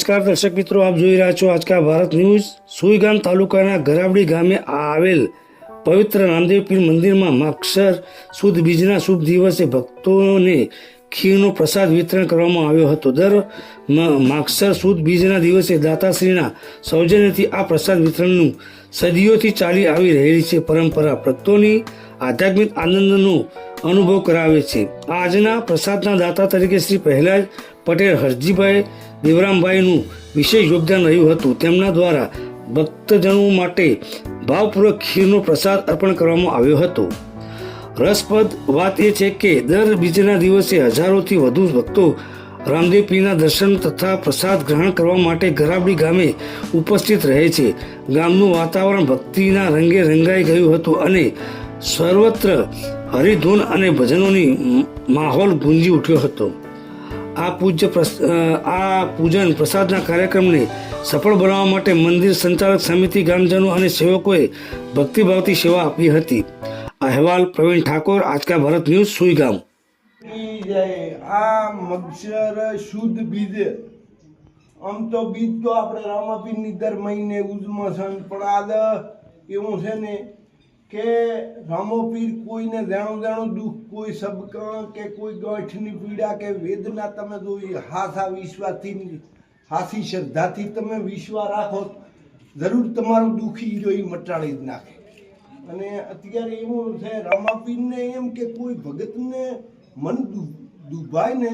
નમસ્કાર દર્શક મિત્રો, આપ જોઈ રહ્યા છો આજકા ભારત ન્યૂઝ. સુઈગામ તાલુકાના ગરાવડી ગામે આવેલ પવિત્ર નામદેવ પીર મંદિરમાં માક્ષર સુદ બીજના શુભ દિવસે ભક્તોને ખીરનો પ્રસાદ વિતરણ કરવામાં આવ્યો હતો. દર માક્ષર સુદ બીજના દિવસે દાતાશ્રીના સૌજન્યથી આ પ્રસાદ વિતરણનું સદીઓથી ચાલી આવી રહેલી છે. પરંપરા ભક્તોની આધ્યાત્મિક આનંદનો અનુભવ કરાવે છે. આજના પ્રસાદના દાતા તરીકે શ્રી પ્રહલાદ પટેલ હરજીભાઈ દેવરામભાઈનું વિશેષ યોગદાન રહ્યું હતું. તેમના દ્વારા ભક્તજનો માટે ભાવપૂર્વક ખીરનો પ્રસાદ અર્પણ કરવામાં આવ્યો હતો. રસપ્રદ વાત એ છે કે દર બીજના દિવસે હજારોથી વધુ ભક્તો રામદેવપીના દર્શન તથા પ્રસાદ ગ્રહણ કરવા માટે ગરાબડી ગામે ઉપસ્થિત રહે છે. ગામનું વાતાવરણ ભક્તિના રંગે રંગાઈ ગયું હતું અને સર્વત્ર હરિધૂન અને ભજનોની માહોલ ગુંજી ઉઠ્યો હતો. આ પૂજ્ય આ પૂજન પ્રસાદના કાર્યક્રમને સફળ બનાવવા માટે મંદિર સંચાલક સમિતિ ગામજનો અને સેવકોએ ભક્તિભાવથી સેવા આપી હતી. અહેવાલ પ્રવીણ ઠાકોર, આજકા ભારત ન્યૂઝ, સુઈગામ. આ મક્ષર શુદ્ધ બીજ. આમ તો બીજ તો આપણે રામાપીરની દર મહિને ઉજમાં છે પણ આ એવું છે ને? કે રામોપીર કોઈને જાણું જાણું દુઃખ, કોઈ સબકણ કે કોઈ ગાંઠની પીડા કે વેદના તમે જો ઈ હાથા વિશ્વાસથી હાથી શ્રદ્ધાથી તમે વિશ્વાસ રાખો, જરૂર તમારું દુઃખી જોઈ મટાડી જ નાખે. અને અત્યારે એવું છે રામાપીરને એમ કે કોઈ ભગતને મન દુભાય ને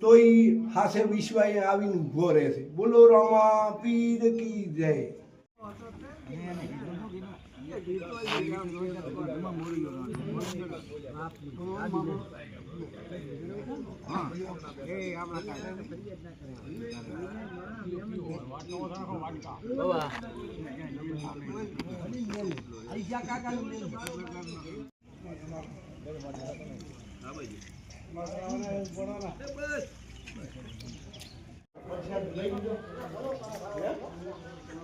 તો એ હાસે વિશ્વાએ આવીને ઊભો રહે છે. બોલો રામાપીર કી જય. બસ